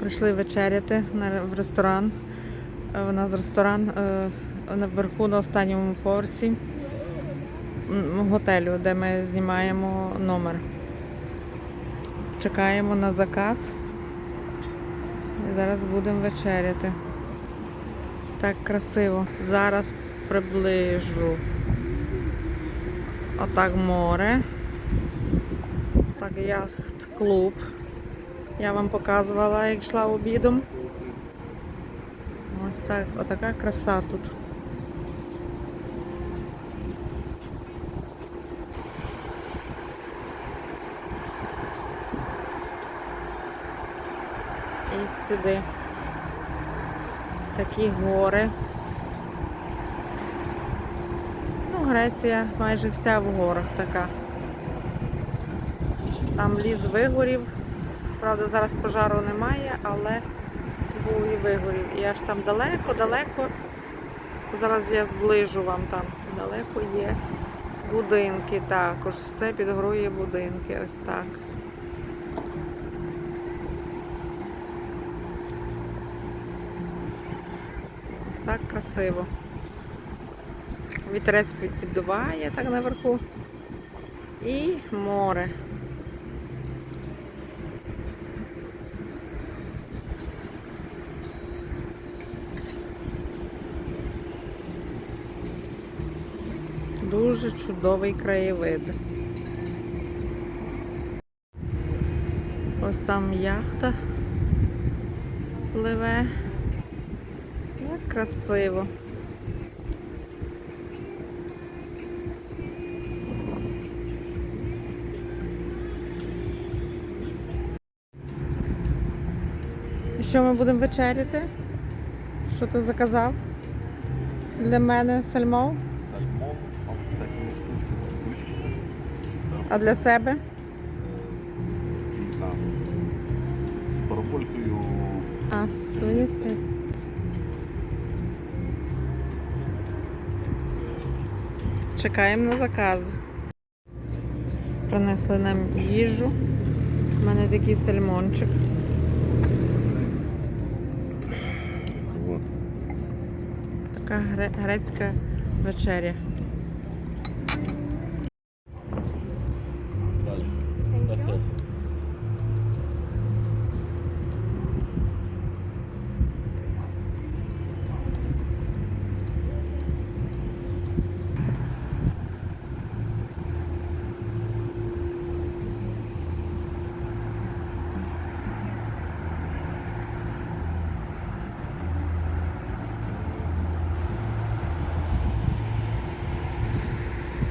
Прийшли вечеряти в ресторан. Е, У нас ресторан е, наверху на останньому поверсі готелю, де ми знімаємо номер. Чекаємо на заказ. І зараз будемо вечеряти. Так красиво. Зараз приближу. Отак море. Так, яхт-клуб. Я вам показувала, як йшла обідом. Ось так, отака краса тут. І сюди. Такі гори. Ну, Греція майже вся в горах така. Там ліс вигорів. Правда, зараз пожару немає, але був і вигорів. І аж там далеко-далеко. Зараз я зближу вам там. Далеко є будинки також. Все підгорує будинки. Ось так. Ось так красиво. Вітерець піддуває так наверху. І море. Дуже чудовий краєвид. Ось там яхта пливе. Як красиво. І що ми будемо вечеряти? Що ти заказав? Для мене сальмов, а для себе? там з бараболькою. А, стейк. Чекаємо на заказ. Принесли нам їжу. У мене такий сальмончик. Така грецька вечеря. そうです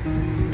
うん。